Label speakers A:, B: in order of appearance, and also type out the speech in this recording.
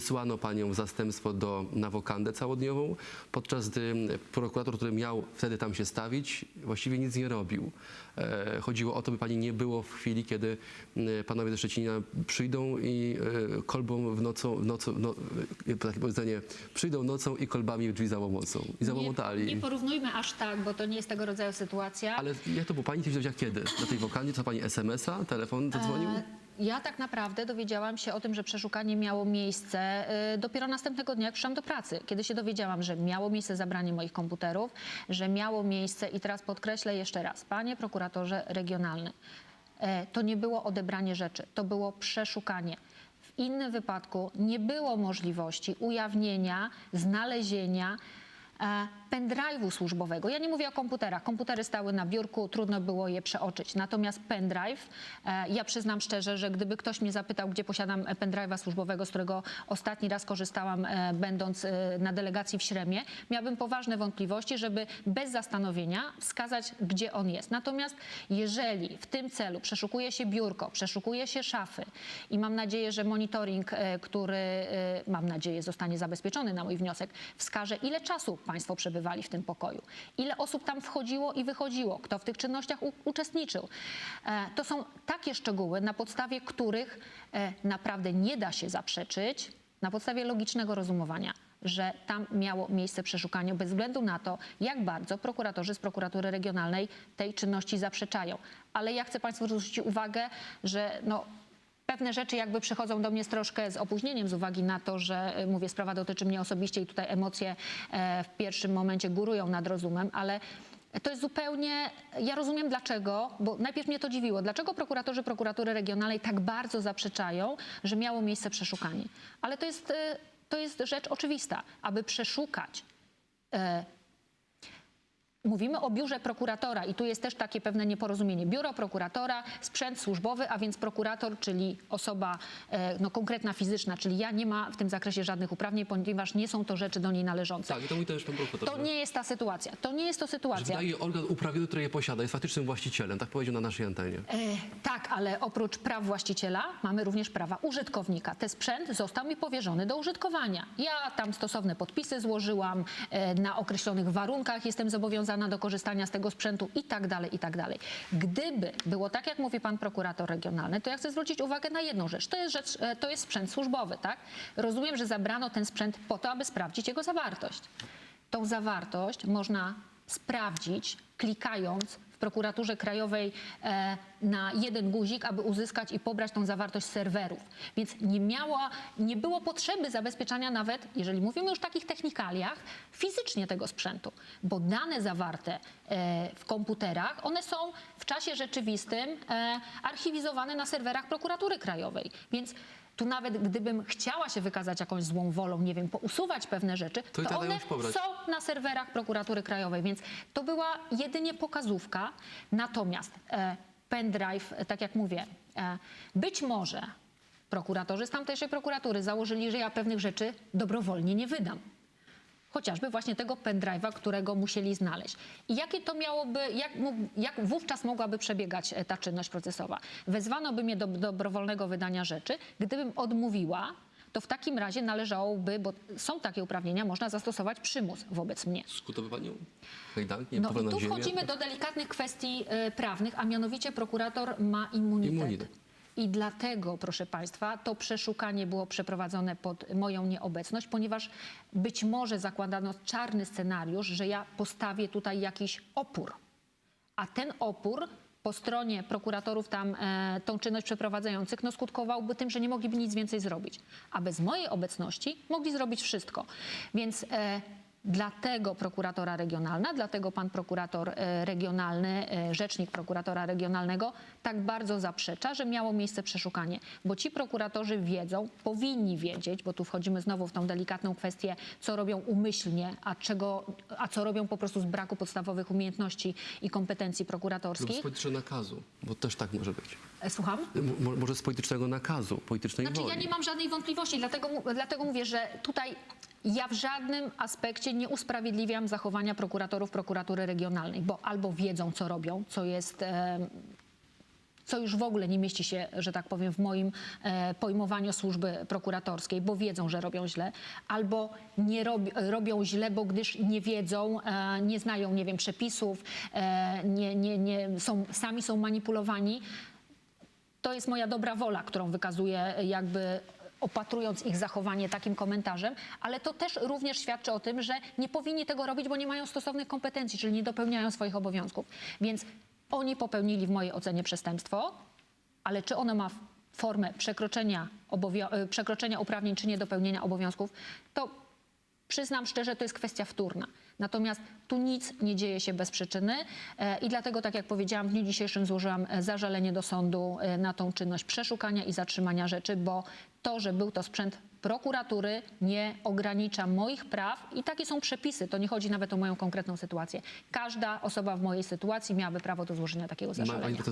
A: wysłano panią w zastępstwo do, na wokandę całodniową, podczas gdy prokurator, który miał wtedy tam się stawić, właściwie nic nie robił. E, chodziło o to, by pani nie było w chwili, kiedy e, panowie ze Szczecina przyjdą i e, kolbą w nocą, w nocą no, takie powiedzenie, przyjdą nocą i kolbami w drzwi załomocą. I załomotali.
B: Nie, nie porównujmy aż tak, bo to nie jest tego rodzaju sytuacja.
A: Ale jak to było? Pani się dowiedziała kiedy? Na tej wokandzie? Co pani SMS-a? Telefon zadzwonił?
B: E, Ja tak naprawdę dowiedziałam się o tym, że przeszukanie miało miejsce e, dopiero następnego dnia, jak przyszłam do pracy. Kiedy się dowiedziałam, że miało miejsce zabranie moich komputerów, że miało miejsce, i teraz podkreślę jeszcze raz, panie prokuratorze regionalny, e, to nie było odebranie rzeczy, to było przeszukanie. W innym wypadku nie było możliwości ujawnienia, znalezienia pendrive'u służbowego. Ja nie mówię o komputerach. Komputery stały na biurku, trudno było je przeoczyć. Natomiast pendrive, e, ja przyznam szczerze, że gdyby ktoś mnie zapytał, gdzie posiadam e, pendrive'a służbowego, z którego ostatni raz korzystałam e, będąc e, na delegacji w Śremie, miałbym poważne wątpliwości, żeby bez zastanowienia wskazać, gdzie on jest. Natomiast jeżeli w tym celu przeszukuje się biurko, przeszukuje się szafy i mam nadzieję, że monitoring, e, który e, mam nadzieję zostanie zabezpieczony na mój wniosek, wskaże ile czasu Państwo przebywali w tym pokoju, ile osób tam wchodziło i wychodziło, kto w tych czynnościach uczestniczył. E, To są takie szczegóły, na podstawie których e, naprawdę nie da się zaprzeczyć, na podstawie logicznego rozumowania, że tam miało miejsce przeszukanie bez względu na to, jak bardzo prokuratorzy z prokuratury regionalnej tej czynności zaprzeczają. Ale ja chcę Państwu zwrócić uwagę, że no, Pewne rzeczy jakby przychodzą do mnie z troszkę z opóźnieniem z uwagi na to, że y, mówię, sprawa dotyczy mnie osobiście i tutaj emocje e, w pierwszym momencie górują nad rozumem, ale to jest zupełnie, ja rozumiem dlaczego, bo najpierw mnie to dziwiło, dlaczego prokuratorzy prokuratury regionalnej tak bardzo zaprzeczają, że miało miejsce przeszukanie. Ale to jest, y, to jest rzecz oczywista, aby przeszukać e, Mówimy o biurze prokuratora i tu jest też takie pewne nieporozumienie. Biuro prokuratora, sprzęt służbowy, a więc prokurator, czyli osoba e, no, konkretna, fizyczna, czyli ja nie ma w tym zakresie żadnych uprawnień, ponieważ nie są to rzeczy do niej należące.
A: Tak, i to mówi też pan prokurator.
B: To
A: że-
B: nie jest ta sytuacja. To nie jest to
A: że
B: sytuacja.
A: daje organ uprawniony, który je posiada, jest faktycznym właścicielem, tak powiedział na naszej antenie.
B: E, tak, ale oprócz praw właściciela mamy również prawa użytkownika. Ten sprzęt został mi powierzony do użytkowania. Ja tam stosowne podpisy złożyłam, e, na określonych warunkach jestem zobowiązana do korzystania z tego sprzętu i tak dalej, i tak dalej. Gdyby było tak, jak mówi pan prokurator regionalny, to ja chcę zwrócić uwagę na jedną rzecz. To jest, rzecz, e, to jest sprzęt służbowy, tak? Rozumiem, że zabrano ten sprzęt po to, aby sprawdzić jego zawartość. Tą zawartość można sprawdzić klikając prokuraturze krajowej e, na jeden guzik, aby uzyskać i pobrać tą zawartość serwerów. Więc nie, miała, nie było potrzeby zabezpieczania nawet, jeżeli mówimy już o takich technikaliach, fizycznie tego sprzętu, bo dane zawarte e, w komputerach, one są w czasie rzeczywistym e, archiwizowane na serwerach prokuratury krajowej. Więc tu nawet gdybym chciała się wykazać jakąś złą wolą, nie wiem, pousuwać pewne rzeczy,
A: To
B: to, one są na serwerach prokuratury krajowej, więc to była jedynie pokazówka. Natomiast e, pendrive, e, tak jak mówię, e, być może prokuratorzy z tamtejszej prokuratury założyli, że ja pewnych rzeczy dobrowolnie nie wydam. Chociażby właśnie tego pendrive'a, którego musieli znaleźć. I jakie to miałoby, jak, jak wówczas mogłaby przebiegać e, ta czynność procesowa? Wezwano by mnie do dobrowolnego wydania rzeczy. Gdybym odmówiła, to w takim razie należałoby, bo są takie uprawnienia, można zastosować przymus wobec mnie.
A: Kajdanki, nie
B: No i tu wchodzimy do delikatnych kwestii e, prawnych, a mianowicie prokurator ma immunitet.
A: Immunitet.
B: I dlatego, proszę Państwa, to przeszukanie było przeprowadzone pod moją nieobecność, ponieważ być może zakładano czarny scenariusz, że ja postawię tutaj jakiś opór. A ten opór po stronie prokuratorów tam e, tą czynność przeprowadzających no, skutkowałby tym, że nie mogliby nic więcej zrobić. A bez mojej obecności mogli zrobić wszystko. Więc e, dlatego prokuratora regionalna, dlatego pan prokurator e, regionalny, e, rzecznik prokuratora regionalnego tak bardzo zaprzecza, że miało miejsce przeszukanie. Bo ci prokuratorzy wiedzą, powinni wiedzieć, bo tu wchodzimy znowu w tą delikatną kwestię, co robią umyślnie, a, czego, a co robią po prostu z braku podstawowych umiejętności i kompetencji
A: Lub z
B: prokuratorskich.
A: politycznego nakazu, bo też tak może być.
B: E, Słucham?
A: Mo- może z politycznego nakazu, politycznej
B: Znaczy
A: woli.
B: ja nie mam żadnej wątpliwości, dlatego, dlatego mówię, że tutaj ja w żadnym aspekcie nie usprawiedliwiam zachowania prokuratorów prokuratury regionalnej, bo albo wiedzą, co robią, co jest, em, co już w ogóle nie mieści się, że tak powiem, w moim e, pojmowaniu służby prokuratorskiej, bo wiedzą, że robią źle, albo nie robi, robią źle, bo gdyż nie wiedzą, e, nie znają, nie wiem, przepisów, e, nie, nie, nie, są, sami są manipulowani. To jest moja dobra wola, którą wykazuję jakby opatrując ich zachowanie takim komentarzem, ale to też również świadczy o tym, że nie powinni tego robić, bo nie mają stosownych kompetencji, czyli nie dopełniają swoich obowiązków. Więc oni popełnili w mojej ocenie przestępstwo, ale czy ono ma formę przekroczenia, y, przekroczenia uprawnień czy niedopełnienia obowiązków, to Przyznam szczerze, to jest kwestia wtórna. Natomiast tu nic nie dzieje się bez przyczyny e, i dlatego, tak jak powiedziałam, w dniu dzisiejszym złożyłam e, zażalenie do sądu e, na tą czynność przeszukania i zatrzymania rzeczy, bo to, że był to sprzęt prokuratury nie ogranicza moich praw i takie są przepisy. To nie chodzi nawet o moją konkretną sytuację. Każda osoba w mojej sytuacji miałaby prawo do złożenia takiego zażalenia.